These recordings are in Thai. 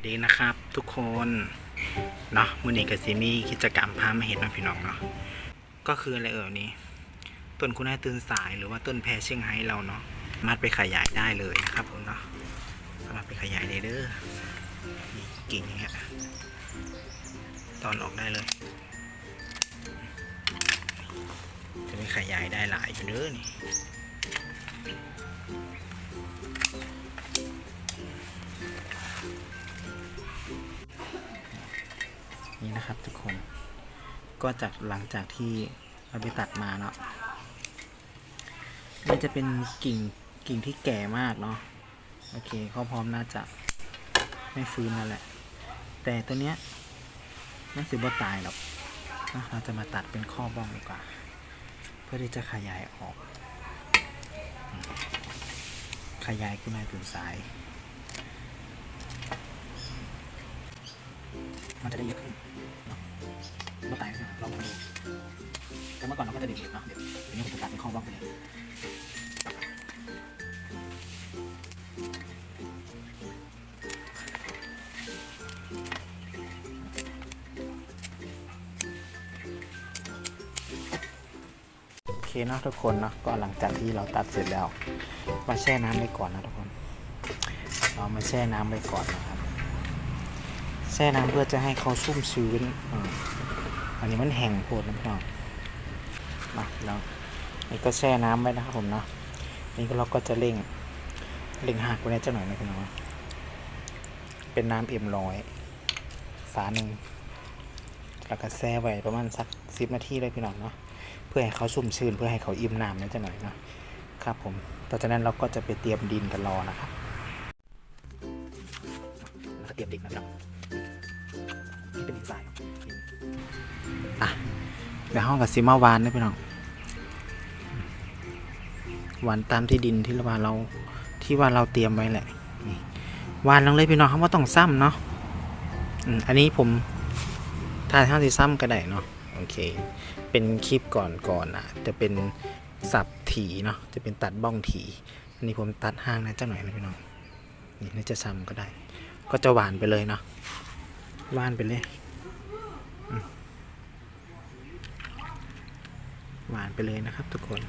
วัสดีนะครับ ทุกคนเนาะมือนี้กับซิมีกิจกรรมพามาเห็นเนาะพี่น้องเนาะก็คืออะไรเอ่ยนี้ต้นคุณนายตื่นสายหรือว่าต้นแพรเชียงไฮ้เราเนาะมารถไปขยายได้เลยนะครับผมเนาะสามารถไปขยายได้เด้อกิ่งอย่างเงี้ยตอนออกได้เลย จะไปขยายได้หลายอยู่เด้อนี่ นะครับทุกคน ก็จากหลังจากที่เราไปตัดมาเนาะมันจะเป็นกิ่งกิ่งที่แก่มากเนาะโอเคเขาพร้อมน่าจะไม่ฟื้นนั่นแหละ แต่ตัวเนี้ยมันสิบ่ตายหรอกนะเราจะมาตัดเป็นข้อบ้องดีกว่า เพื่อที่จะขยายออก ขยายขึ้นมาถึงสาย มันจะได้เยอะขึ้นเนาะไม่ตายนลองดูแต่เมื่อก่อนเราก็จะเด็กๆเนาะเดี๋ยวเดี๋ยวนี้ผมจะตัดเป็นข้อบล็อกไปเลยโอเคนะทุกคนนะก็หลังจากที่เราตัดเสร็จแล้วมาแช่น้ำไว้ก่อนนะทุกคน เรามาแช่น้ำไว้ก่อนนะครับ แช่น้ำเพื่อจะให้เขาชุ่มชื้นอ่าอันนี้มันแห้งโพดนะพี่น้องมาแล้วนี่ก็แช่น้ำไว้นะครับผมเนาะนี่ก็เราก็จะเร่งเร่งหักไว้ได้จะหน่อยนะพี่น้องเป็นน้ำเอ็มร้อยฝาหนึ่งแล้วก็แช่ไว้ประมาณสักสิบนาทีเลยพี่น้องเนาะเพื่อให้เขาชุ่มชื้นเพื่อให้เขาอิ่มน้ำนั่นจะหน่อยเนาะครับผมต่อจากนั้นเราก็จะไปเตรียมดินกันรอนะครับแล้วก็เตรียมดินนะครับ นี่เป็นดินทรายอะเดี๋ยวห้องกับซิมาวานนะพี่น้องวานตามที่ดินที่เราว่าเราที่ว่าเราเตรียมไว้แหละวานลงเลยพี่น้องเขาว่าต้องซ้ำเนาะอันนี้ผมถ้าถ้าที่ซ้ำก็ได้เนาะโอเค เป็นคลิปก่อนก่อนอะ จะเป็นสับถีเนาะจะเป็นตัดบ้องถี อันนี้ผมตัดห้างนะเจ้าหน่อยนะพี่น้องนี่น่าจะซ้ำก็ได้ ก็จะหวานไปเลยเนาะหวานไปเลยหวานไปเลยนะครับ ทุกคน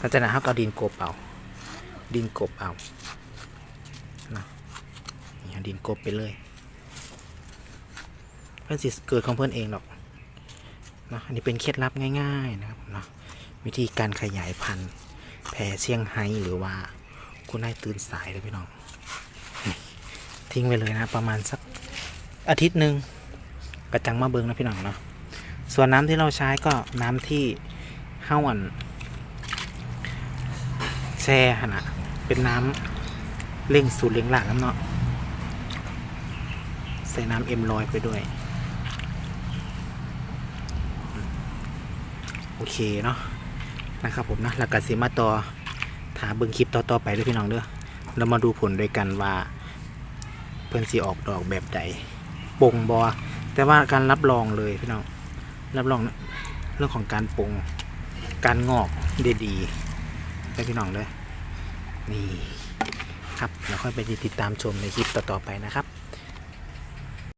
ก็จะนะครับเอาดินกบเอาดินกบเอานะนี่ดินกบไปเลย เพื่อนสิเกิดของเพื่อนเองหรอกนะอันนี้เป็นเคล็ดลับง่ายๆนะครับเนาะวิธีการขยายพันธุ์แผ่เชียงไฮ้หรือว่าคุณนายตื่นสายเลยพี่น้อง ทิ้งไปเลยนะประมาณสักอาทิตย์หนึ่งกระจังมาเบิงนะพี่น้องเนาะส่วนน้ำที่เราใช้ก็น้ำที่ห้าวันแช่นาดเป็นน้ำเร่งสูตรเร่งหลากน้ำเนาะใส่น้ำเอ็มลอยไปด้วย โอเคเนาะนะครับผมนะแล้วก็สิมาต่อถาเบิ่งคลิปต่อ ๆ ไปด้วยพี่น้องเด้อเรามาดูผลด้วยกันว่า เพิ่นสีออกดอกแบบใดปงบอแต่ว่าการรับรองเลยพี่น้องรับรองเรื่องของการปงการงอกได้ดีได้พี่น้องเลยนี่ครับแล้วค่อยไปติดตามชมในคลิปต่อๆไปนะครับ